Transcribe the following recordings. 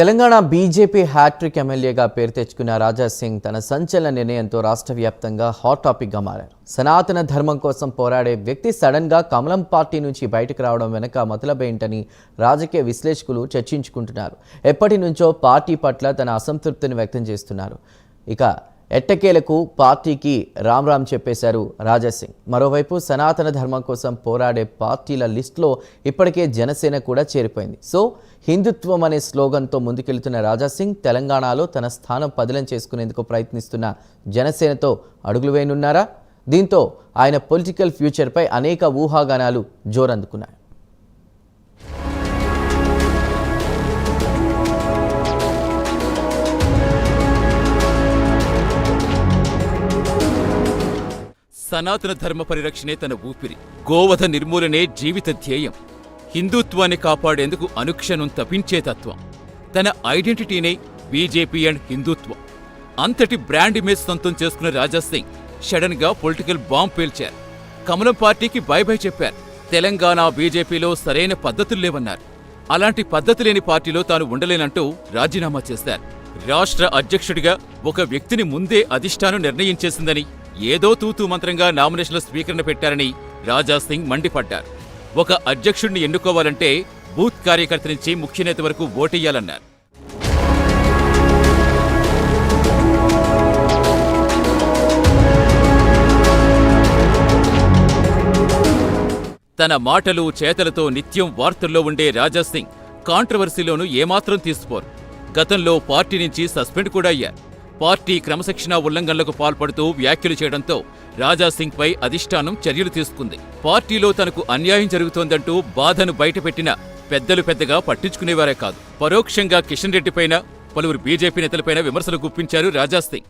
Telangana BJP hat trick ఎమ్మెల్యేగా పేరు తెచ్చుకున్న రాజా సింగ్ తన సంచలన నిర్ణయంతో రాష్ట్ర వ్యాప్తంగా హాట్ టాపిక్గా మారారు. సనాతన ధర్మం కోసం పోరాడే వ్యక్తి సడన్గా కమలం పార్టీ నుంచి బయటకు రావడం వెనక మతలబేంటని రాజకీయ విశ్లేషకులు చర్చించుకుంటున్నారు. ఎప్పటి నుంచో పార్టీ పట్ల తన అసంతృప్తిని వ్యక్తం చేస్తున్నారు. ఇక ఎట్టకేలకు పార్టీకి రామ్ రామ్ చెప్పేశారు రాజాసింగ్ మరోవైపు సనాతన ధర్మం కోసం పోరాడే పార్టీల లిస్టులో ఇప్పటికే జనసేన కూడా చేరిపోయింది. సో హిందుత్వం అనే స్లోగన్తో ముందుకెళ్తున్న రాజాసింగ్ తెలంగాణలో తన స్థానం పదిలం చేసుకునేందుకు ప్రయత్నిస్తున్న జనసేనతో అడుగులు వేయనున్నారా? దీంతో ఆయన పొలిటికల్ ఫ్యూచర్పై అనేక ఊహాగానాలు జోరందుకున్నాయి. సనాతన ధర్మ పరిరక్షణే తన ఊపిరి. గోవధ నిర్మూలనే జీవిత ధ్యేయం. హిందుత్వాన్ని కాపాడేందుకు అనుక్షణం తపించే తత్వం. తన ఐడెంటిటీనే బీజేపీ అండ్ హిందుత్వం. అంతటి బ్రాండ్ ఇమేజ్ సొంతం చేసుకున్న రాజాసింగ్ సడన్గా పొలిటికల్ బాంబ్ పేల్చారు. కమలం పార్టీకి బై బై చెప్పారు. తెలంగాణ బీజేపీలో సరైన పద్ధతులు లేవన్నారు. అలాంటి పద్ధతి లేని పార్టీలో తాను ఉండలేనంటూ రాజీనామా చేశారు. రాష్ట్ర అధ్యక్షుడిగా ఒక వ్యక్తిని ముందే అధిష్టానం నిర్ణయించేసిందని ఏదో తూతూ మంత్రంగా నామినేషన్ల స్వీకరణ పెట్టారని రాజా సింగ్ మండిపడ్డారు. ఒక అధ్యక్షుడిని ఎన్నుకోవాలంటే బూత్ కార్యకర్త నుంచి ముఖ్యనేత వరకు ఓటెయ్యాలన్నారు. తన మాటలు చేతలతో నిత్యం వార్తల్లో ఉండే రాజా సింగ్ కాంట్రవర్సీలోనూ ఏమాత్రం తీసుకోరు. గతంలో పార్టీ నుంచి సస్పెండ్ కూడా అయ్యారు. పార్టీ క్రమశిక్షణా ఉల్లంఘనలకు పాల్పడుతూ వ్యాఖ్యలు చేయడంతో రాజా పై అధిష్టానం చర్యలు తీసుకుంది. పార్టీలో తనకు అన్యాయం జరుగుతోందంటూ బాధను బయటపెట్టిన పెద్దలు పెద్దగా పట్టించుకునేవారే కాదు. పరోక్షంగా కిషన్ రెడ్డిపైన పలువురు బీజేపీ నేతలపైన విమర్శలు గుప్పించారు రాజా సింగ్.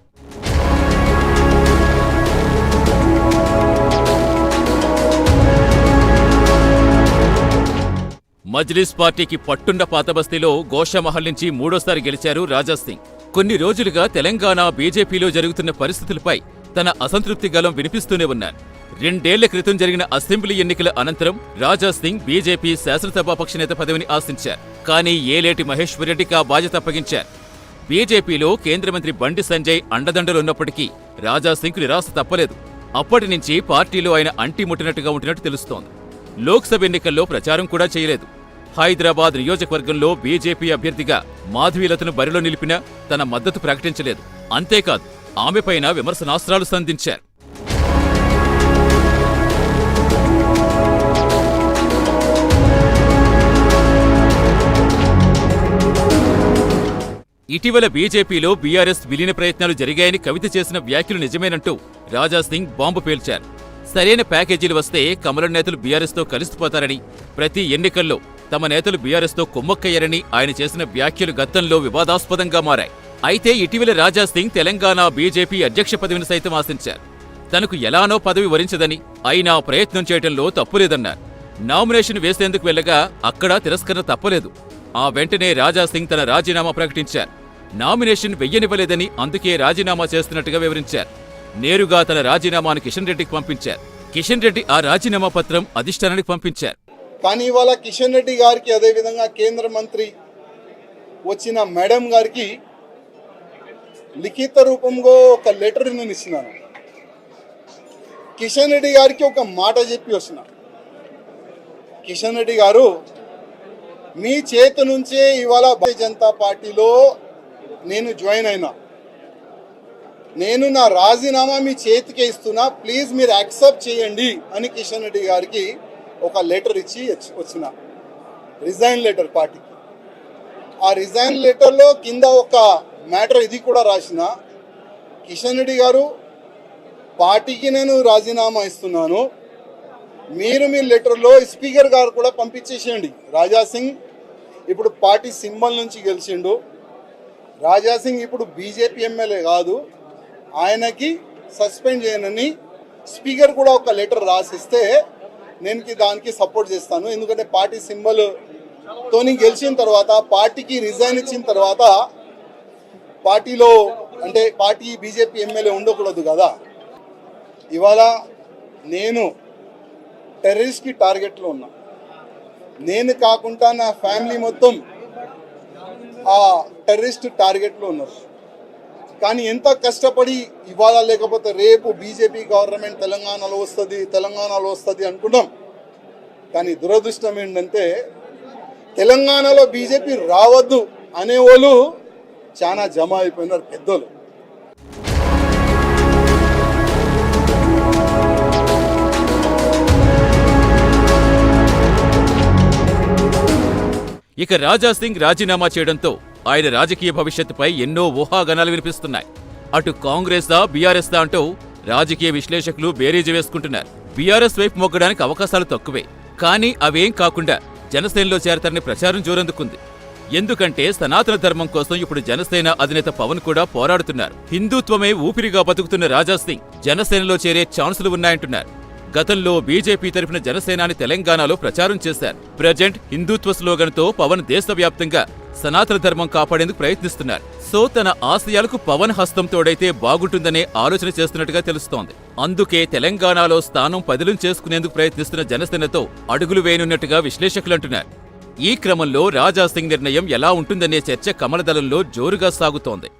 మజ్లిస్ పార్టీకి పట్టున్న పాతబస్తీలో గోషామహల్ నుంచి మూడోసారి గెలిచారు రాజా సింగ్. కొన్ని రోజులుగా తెలంగాణ బీజేపీలో జరుగుతున్న పరిస్థితులపై తన అసంతృప్తి గలం వినిపిస్తూనే ఉన్నారు రెండేళ్ళ క్రితం జరిగిన అసెంబ్లీ ఎన్నికల అనంతరం రాజా సింగ్ బీజేపీ శాసనసభాపక్ష నేత పదవిని ఆశించారు. కానీ ఏలేటి మహేశ్వర్ రెడ్డికి ఆ బాధ్యత అప్పగించారు. బీజేపీలో కేంద్ర మంత్రి బండి సంజయ్ అండదండలున్నప్పటికీ రాజా సింగ్ నిరాశ తప్పలేదు. అప్పటి నుంచి పార్టీలో ఆయన అంటి ముట్టినట్టుగా ఉంటున్నట్టు తెలుస్తోంది. లోక్సభ ఎన్నికల్లో ప్రచారం కూడా చేయలేదు. హైదరాబాద్ నియోజకవర్గంలో బీజేపీ అభ్యర్థిగా మాధవీలతను బరిలో నిలిపినా తన మద్దతు ప్రకటించలేదు. అంతేకాదు ఆమెపైన విమర్శనాస్త్రాలు సంధించారు. ఇటీవల బీజేపీలో బీఆర్ఎస్ విలీన ప్రయత్నాలు జరిగాయని కవిత చేసిన వ్యాఖ్యలు నిజమేనంటూ రాజా సింగ్ బాంబు పేల్చారు. సరైన ప్యాకేజీలు వస్తే కమలం నేతలు బీఆర్ఎస్తో కలిసిపోతారని ప్రతి ఎన్నికల్లో తమ నేతలు బీఆర్ఎస్తో కుమ్మక్కయ్యారని ఆయన చేసిన వ్యాఖ్యలు గతంలో వివాదాస్పదంగా మారాయి. అయితే ఇటీవల రాజా సింగ్ తెలంగాణ బీజేపీ అధ్యక్ష పదవిని సైతం ఆశించారు. తనకు ఎలానో పదవి వరించదని అయినా ప్రయత్నం చేయటంలో తప్పులేదన్నారు. నామినేషన్ వేసేందుకు వెళ్ళగా అక్కడ తిరస్కరణ తప్పలేదు. ఆ వెంటనే రాజా సింగ్ తన రాజీనామా ప్రకటించారు. నామినేషన్ వెయ్యనివ్వలేదని అందుకే రాజీనామా చేస్తున్నట్టుగా వివరించారు. నేరుగా తన రాజీనామాను కిషన్ రెడ్డికి పంపించారు. కిషన్ రెడ్డి ఆ రాజీనామా పత్రం అధిష్టానానికి పంపించారు. కానీ ఇవాళ కిషన్ రెడ్డి గారికి అదేవిధంగా కేంద్ర మంత్రి వచ్చిన మేడం గారికి లిఖిత రూపంలో ఒక లెటర్ నేను ఇస్తున్నాను కిషన్ రెడ్డి గారికి ఒక మాట చెప్పి వస్తున్నా. కిషన్ రెడ్డి గారు మీ చేతి నుంచే ఇవాళ భారతీయ జనతా పార్టీలో నేను జాయిన్ అయినా. నేను నా రాజీనామా మీ చేతికే ఇస్తున్నా. ప్లీజ్ మీరు యాక్సెప్ట్ చేయండి అని కిషన్ రెడ్డి గారికి ఒక లెటర్ ఇచ్చి వచ్చిన. రిజైన్ లెటర్ పార్టీకి. ఆ రిజైన్ లెటర్లో కింద ఒక మ్యాటర్ ఇది కూడా రాసిన. కిషన్ రెడ్డి గారు పార్టీకి నేను రాజీనామా ఇస్తున్నాను. మీరు మీ లెటర్లో స్పీకర్ గారు కూడా పంపించేసేయండి. రాజా సింగ్ ఇప్పుడు పార్టీ సింబల్ నుంచి గెలిచిండు. రాజా సింగ్ ఇప్పుడు బీజేపీ ఎమ్మెల్యే కాదు. ఆయనకి సస్పెండ్ చేయనని స్పీకర్ కూడా ఒక లెటర్ రాసిస్తే నేను దానికి సపోర్ట్ చేస్తాను. ఎందుకంటే పార్టీ సింబల్ తోని గెలిచిన తర్వాత పార్టీకి రిజైన్ ఇచ్చిన తర్వాత పార్టీలో అంటే పార్టీ బీజేపీ ఎమ్మెల్యే ఉండకూడదు కదా. ఇవాళ నేను టెర్రరిస్ట్కి టార్గెట్లో ఉన్నా. నేను కాకుండా నా ఫ్యామిలీ మొత్తం ఆ టెర్రరిస్ట్ టార్గెట్లో ఉన్నారు. కానీ ఎంత కష్టపడి ఇవాళ లేకపోతే రేపు బీజేపీ గవర్నమెంట్ తెలంగాణలో వస్తుంది తెలంగాణలో వస్తుంది అనుకున్నాం. కానీ దురదృష్టం ఏంటంటే తెలంగాణలో బీజేపీ రావద్దు అనేవాళ్ళు చాలా జమ అయిపోయినారు పెద్దోళ్ళు. ఇక రాజా సింగ్ రాజీనామా చేయడంతో ఆయన రాజకీయ భవిష్యత్తుపై ఎన్నో ఊహాగానాలు వినిపిస్తున్నాయి. అటు కాంగ్రెస్ దా బీఆర్ఎస్ దా అంటూ రాజకీయ విశ్లేషకులు బేరీజు వేసుకుంటున్నారు. బీఆర్ఎస్ వైపు మొగ్గడానికి అవకాశాలు తక్కువే. కానీ అవేం కాకుండా జనసేనలో చేరతారని ప్రచారం జోరందుకుంది. ఎందుకంటే సనాతన ధర్మం కోసం ఇప్పుడు జనసేన అధినేత పవన్ కూడా పోరాడుతున్నారు. హిందుత్వమే ఊపిరిగా బతుకుతున్న రాజాసింగ్ జనసేనలో చేరే ఛాన్సులు ఉన్నాయంటున్నారు. గతంలో బీజేపీ తరఫున జనసేనాని తెలంగాణలో ప్రచారం చేశారు. ప్రజెంట్ హిందుత్వ స్లోగన్తో పవన్ దేశవ్యాప్తంగా సనాతన ధర్మం కాపాడేందుకు ప్రయత్నిస్తున్నారు. సో తన ఆశయాలకు పవన్ హస్తం తోడైతే బాగుంటుందనే ఆలోచన చేస్తున్నట్టుగా తెలుస్తోంది. అందుకే తెలంగాణలో స్థానం పదిలం చేసుకునేందుకు ప్రయత్నిస్తున్న జనసేనతో అడుగులు వేయనున్నట్టుగా విశ్లేషకులు అంటున్నారు. ఈ క్రమంలో రాజా సింగ్ నిర్ణయం ఎలా ఉంటుందనే చర్చ కమలదళంలో జోరుగా సాగుతోంది.